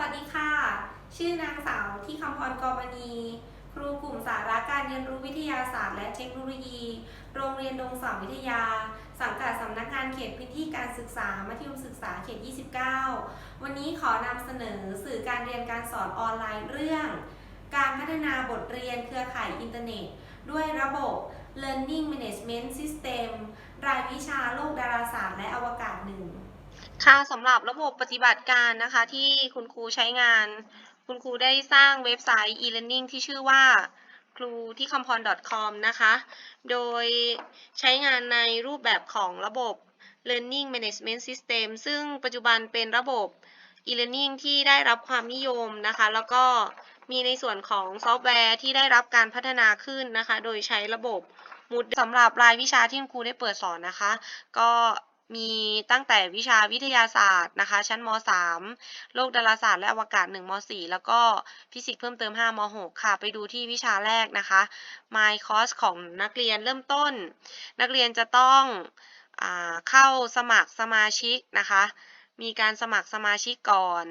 สวัสดีค่ะ ชื่อนางสาวที่คำพรกรมณี ครูกลุ่มสาระการเรียนรู้วิทยาศาสตร์และเทคโนโลยี โรงเรียนดงสอนวิทยา สังกัดสำนักงานเขตพื้นที่การศึกษา มัธยมศึกษาเขต 29 วันนี้ขอนำเสนอสื่อการเรียนการสอนออนไลน์เรื่อง การพัฒนาบทเรียนเครือข่ายอินเทอร์เน็ต ด้วยระบบ Learning Management System รายวิชาโลกดาราศาสตร์และอวกาศหนึ่ง ค่ะสำหรับระบบปฏิบัติการนะคะที่คุณครูใช้งาน คุณครูได้สร้างเว็บไซต์ e-learning ที่ชื่อว่าครูที่คำพร .com นะคะ โดยใช้งานในรูปแบบของระบบ learning management system ซึ่งปัจจุบันเป็นระบบ e-learning ที่ได้รับความนิยมนะคะ แล้วก็มีในส่วนของซอฟต์แวร์ที่ได้รับการพัฒนาขึ้นนะคะ โดยใช้ระบบ Moodle สำหรับรายวิชาที่คุณครูได้เปิดสอนนะคะ ก็ มีตั้งแต่วิชาวิทยาศาสตร์นะคะ ชั้นม .3 โลกดาราศาสตร์และอวกาศ1ม .4 แล้วก็ฟิสิกส์เพิ่มเติม5ม .6 ค่ะ ไปดูที่วิชาแรกนะคะ My Course ของนักเรียนเริ่มต้น นักเรียนจะต้องอเข้าสมัครสมาชิกนะคะ มีการสมัครสมาชิกก่อน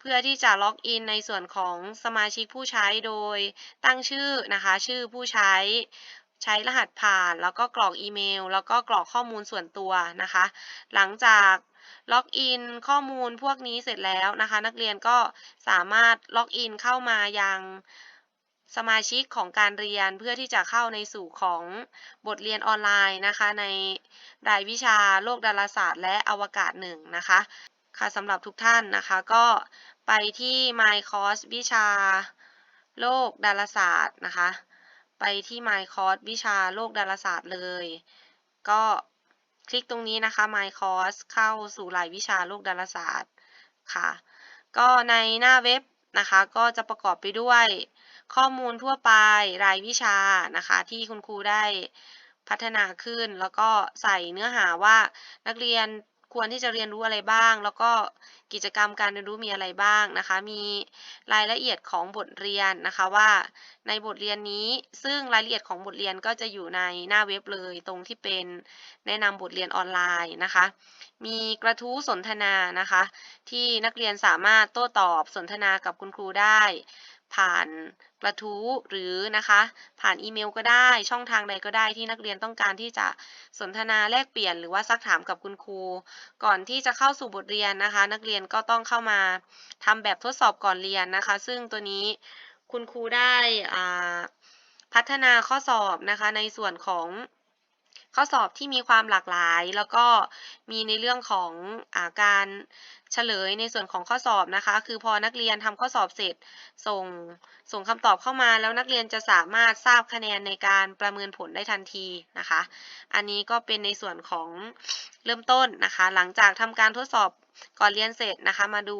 เพื่อที่จะล็อกอินในส่วนของสมาชิกผู้ใช้โดยตั้งชื่อนะคะ ชื่อผู้ใช้ ใช้รหัสผ่าน แล้วก็กรอกอีเมล แล้วก็กรอกข้อมูลส่วนตัวนะคะ หลังจากล็อกอินข้อมูลพวกนี้เสร็จแล้วนะคะ นักเรียนก็สามารถล็อกอินเข้ามายังสมาชิกของการเรียนเพื่อที่จะเข้าในสู่ของบทเรียนออนไลน์นะคะ ในรายวิชาโลกดาราศาสตร์ และอวกาศหนึ่งนะคะค่ะสำหรับทุกท่านนะคะก็ไปที่ My Course วิชาโลกดาราศาสตร์นะคะ ไปที่ My Course วิชาโลกดาราศาสตร์เลย ก็คลิกตรงนี้นะคะ My Course เข้าสู่รายวิชาโลกดาราศาสตร์ค่ะ ก็ในหน้าเว็บนะคะก็จะประกอบไปด้วยข้อมูลทั่วไปรายวิชานะคะ ที่คุณครูได้พัฒนาขึ้น แล้วก็ใส่เนื้อหาว่านักเรียน ควรที่จะเรียนรู้อะไรบ้าง แล้วก็กิจกรรมการเรียนรู้มีอะไรบ้างนะคะ มีรายละเอียดของบทเรียนนะคะว่าในบทเรียนนี้ซึ่งรายละเอียดของบทเรียนก็จะอยู่ในหน้าเว็บเลย ตรงที่เป็นแนะนำบทเรียนออนไลน์นะคะ มีกระทู้สนทนานะคะ ที่นักเรียนสามารถโต้ตอบสนทนากับคุณครูได้ ผ่านกระทู้หรือนะคะ ผ่านอีเมลก็ได้ช่องทางใดก็ได้ที่นักเรียนต้องการที่จะสนทนาแลกเปลี่ยนหรือว่าซักถามกับคุณครู ก่อนที่จะเข้าสู่บทเรียนนะคะ นักเรียนก็ต้องเข้ามาทำแบบทดสอบก่อนเรียนนะคะ ซึ่งตัวนี้คุณครูได้พัฒนาข้อสอบนะคะในส่วนของ ข้อสอบที่มีความหลากหลาย แล้วก็มีในเรื่องของอาการเฉลยในส่วนของข้อสอบนะคะ คือพอนักเรียนทำข้อสอบเสร็จ ส่งส่งคำตอบเข้ามาแล้วนักเรียนจะสามารถทราบคะแนนในการประเมินผลได้ทันทีนะคะ อันนี้ก็เป็นในส่วนของเริ่มต้นนะคะ หลังจากทำการทดสอบก่อนเรียนเสร็จนะคะ มาดู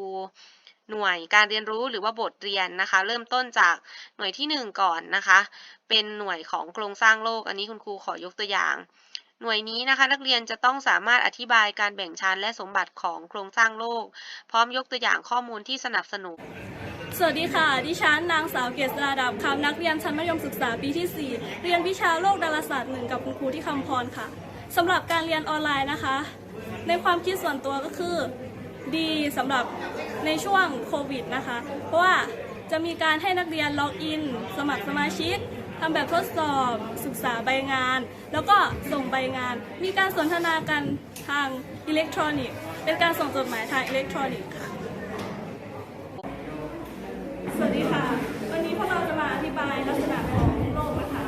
หน่วยการเรียนรู้หรือว่าบทเรียนนะคะ เริ่มต้นจากหน่วยที่ 1 ก่อนนะคะ เป็นหน่วยของโครงสร้างโลก อันนี้คุณครูขอยกตัวอย่าง หน่วยนี้นะคะ นักเรียนจะต้องสามารถอธิบายการแบ่งชั้นและสมบัติของโครงสร้างโลก พร้อมยกตัวอย่างข้อมูลที่สนับสนุนสวัสดีค่ะ ดิฉันนางสาวเกษราดับคำนักเรียนชั้นมัธยมศึกษาปีที่ 4 เรียนวิชาโลกดาราศาสตร์หนึ่งกับคุณครูที่คำพรค่ะสำหรับการเรียนออนไลน์นะคะ ในความคิดส่วนตัวก็คือ ดีสำหรับในช่วงโควิดนะคะ เพราะว่าจะมีการให้นักเรียนล็อกอิน สมัครสมาชิกทำแบบทดสอบศึกษาใบงาน แล้วก็ส่งใบงาน มีการสนทนากันทางอิเล็กทรอนิกส์เป็นการส่งจดหมายทางอิเล็กทรอนิกส์ค่ะ สวัสดีค่ะ วันนี้พวกเราจะมาอธิบายลักษณะของโลกนะคะ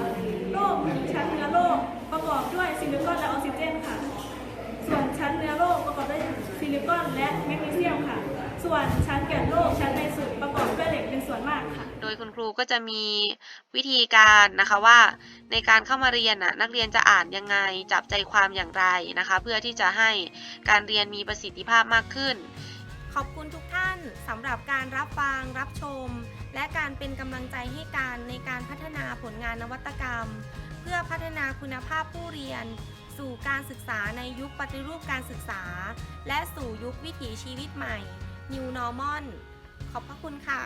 โลกชั้นเนื้อโลกประกอบด้วยซิลิคอนและออกซิเจนค่ะ ด้วยซิลิคอนและแมกนีเซียมค่ะ ส่วนชั้นแก่นโลกชั้นในสุดประกอบด้วยเหล็กเป็นส่วนมากค่ะ โดยคุณครูก็จะมีวิธีการนะคะว่า ในการเข้ามาเรียนน่ะนักเรียนจะอ่านยังไงจับใจความอย่างไรนะคะ เพื่อที่จะให้การเรียนมีประสิทธิภาพมากขึ้น ขอบคุณทุกท่านสำหรับการรับฟังรับชม และการเป็นกำลังใจให้การในการพัฒนาผลงานนวัตกรรม เพื่อพัฒนาคุณภาพผู้เรียน สู่การศึกษาในยุคปฏิรูปการศึกษา และสู่ยุควิถีชีวิตใหม่ New Normal ขอบพระคุณค่ะ